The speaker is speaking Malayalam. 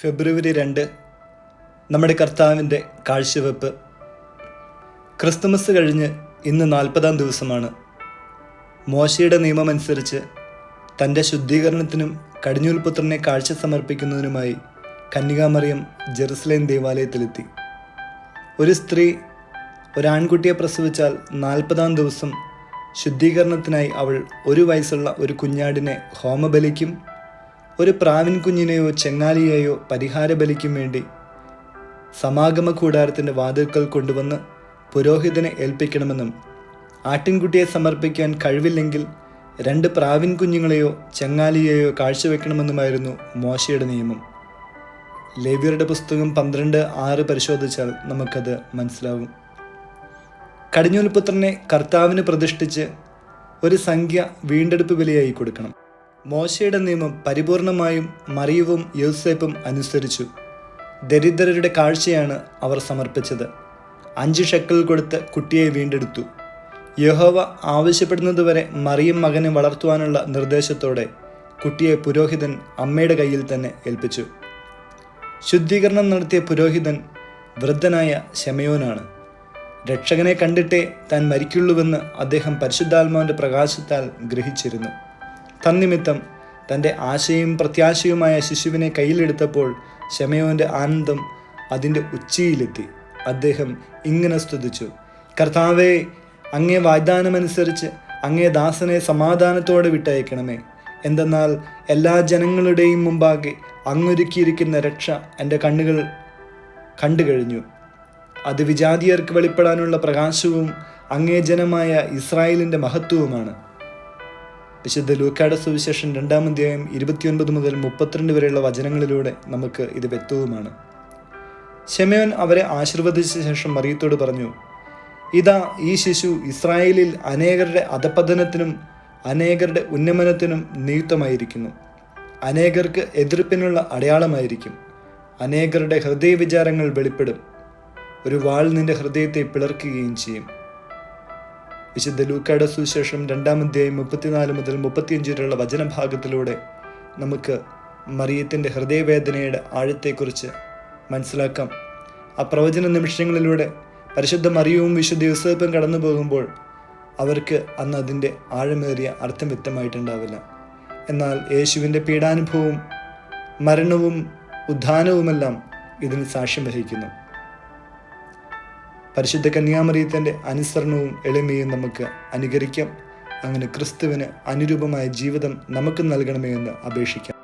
ഫെബ്രുവരി രണ്ട് നമ്മുടെ കർത്താവിന്റെ കാഴ്ചവെപ്പ്. ക്രിസ്തുമസ് കഴിഞ്ഞ് ഇന്ന് നാൽപ്പതാം ദിവസമാണ്. മോശയുടെ നിയമമനുസരിച്ച് തന്റെ ശുദ്ധീകരണത്തിനും കടിഞ്ഞൂൽപുത്രനെ കാഴ്ച സമർപ്പിക്കുന്നതിനുമായി കന്യകാമറിയം ജെറുസലേം ദേവാലയത്തിലെത്തി. ഒരു സ്ത്രീ ഒരാൺകുട്ടിയെ പ്രസവിച്ചാൽ നാൽപ്പതാം ദിവസം ശുദ്ധീകരണത്തിനായി അവൾ ഒരു വയസ്സുള്ള ഒരു കുഞ്ഞാടിനെ ഹോമബലിക്കും ഒരു പ്രാവിൻ കുഞ്ഞിനെയോ ചെങ്ങാലിയെയോ പരിഹാര ബലിക്കും വേണ്ടി സമാഗമ കൂടാരത്തിന്റെ വാതിൽക്കൽ കൊണ്ടുവന്ന് പുരോഹിതനെ ഏൽപ്പിക്കണമെന്നും ആട്ടിൻകുട്ടിയെ സമർപ്പിക്കാൻ കഴിവില്ലെങ്കിൽ രണ്ട് പ്രാവിൻ കുഞ്ഞുങ്ങളെയോ ചെങ്ങാലിയെയോ കാഴ്ചവെക്കണമെന്നുമായിരുന്നു മോശയുടെ നിയമം. ലേവ്യരുടെ പുസ്തകം പന്ത്രണ്ട് ആറ് പരിശോധിച്ചാൽ നമുക്കത് മനസ്സിലാകും. കടിഞ്ഞൂൽപുത്രനെ കർത്താവിന് പ്രതിഷ്ഠിച്ച് ഒരു സംഖ്യ വീണ്ടെടുപ്പ് വിലയായി കൊടുക്കണം. മോശയുടെ നിയമം പരിപൂർണമായും മറിയവും യൂസേപ്പും അനുസരിച്ചു. ദരിദ്രരുടെ കാഴ്ചയാണ് അവർ സമർപ്പിച്ചത്. അഞ്ച് ഷക്കൽ കൊടുത്ത് കുട്ടിയെ വീണ്ടെടുത്തു. യഹോവ ആവശ്യപ്പെടുന്നതുവരെ മറിയം മകനെ വളർത്തുവാനുള്ള നിർദ്ദേശത്തോടെ കുട്ടിയെ പുരോഹിതൻ അമ്മയുടെ കയ്യിൽ തന്നെ ഏൽപ്പിച്ചു. ശുദ്ധീകരണം നടത്തിയ പുരോഹിതൻ വൃദ്ധനായ ശമയോനാണ്. രക്ഷകനെ കണ്ടിട്ടേ താൻ മരിക്കുള്ളൂവെന്ന് അദ്ദേഹം പരിശുദ്ധാത്മാവിന്റെ പ്രകാശത്താൽ ഗ്രഹിച്ചിരുന്നു. തന്നിമിത്തം തന്റെ ആശയും പ്രത്യാശയുമായ ശിശുവിനെ കയ്യിലെടുത്തപ്പോൾ ശമയോന്റെ ആനന്ദം അതിന്റെ ഉച്ചിയിലെത്തി. അദ്ദേഹം ഇങ്ങനെ സ്തുതിച്ചു. കർത്താവെ അങ്ങേ വാഗ്ദാനമനുസരിച്ച് അങ്ങേ ദാസനെ സമാധാനത്തോടെ വിട്ടയക്കണമേ. എന്തെന്നാൽ എല്ലാ ജനങ്ങളുടെയും മുമ്പാകെ അങ്ങൊരുക്കിയിരിക്കുന്ന രക്ഷ എന്റെ കണ്ണുകൾ കണ്ടു കഴിഞ്ഞു. അത് വിജാതിയർക്ക് വെളിപ്പെടാനുള്ള പ്രകാശവും അങ്ങേ ജനമായ ഇസ്രായേലിന്റെ മഹത്വവുമാണ്. വിശുദ്ധ ലൂക്കാട സുവിശേഷം രണ്ടാം അധ്യായം ഇരുപത്തിയൊൻപത് മുതൽ മുപ്പത്തിരണ്ട് വരെയുള്ള വചനങ്ങളിലൂടെ നമുക്ക് ഇത് വ്യക്തവുമാണ്. ഷെമയോൻ അവരെ ആശീർവദിച്ച ശേഷം മറിയത്തോട് പറഞ്ഞു ഇതാ ഈ ശിശു ഇസ്രായേലിൽ അനേകരുടെ അധപതനത്തിനും അനേകരുടെ ഉന്നമനത്തിനും നിയുക്തമായിരിക്കുന്നു. അനേകർക്ക് എതിർപ്പിനുള്ള അടയാളമായിരിക്കും. അനേകരുടെ ഹൃദയ വിചാരങ്ങൾ വെളിപ്പെടും. ഒരു വാൾ നിന്റെ ഹൃദയത്തെ പിളർക്കുകയും ചെയ്യും. വിശുദ്ധ ലൂക്കയുടെ സുവിശേഷം രണ്ടാം അധ്യായം മുപ്പത്തിനാല് മുതൽ മുപ്പത്തിയഞ്ച് വരെയുള്ള വചനഭാഗത്തിലൂടെ നമുക്ക് മറിയത്തിന്റെ ഹൃദയവേദനയുടെ ആഴത്തെക്കുറിച്ച് മനസ്സിലാക്കാം. ആ പ്രവചന നിമിഷങ്ങളിലൂടെ പരിശുദ്ധ മറിയവും വിശുദ്ധ യൂസഫും കടന്നു പോകുമ്പോൾ അവർക്ക് അന്ന് അതിന്റെ ആഴമേറിയ അർത്ഥം വ്യക്തമായിട്ടുണ്ടാവില്ല. എന്നാൽ യേശുവിന്റെ പീഡാനുഭവവും മരണവും ഉദ്ധാനവുമെല്ലാം ഇതിന് സാക്ഷ്യം വഹിക്കുന്നു. പരിശുദ്ധ കന്യാമറിയത്തിന്റെ അനുസരണവും എളിമയും നമുക്ക് അനുകരിക്കാം. അങ്ങനെ ക്രിസ്തുവിന് അനുരൂപമായ ജീവിതം നമുക്ക് നൽകണമേ എന്ന് അപേക്ഷിക്കാം.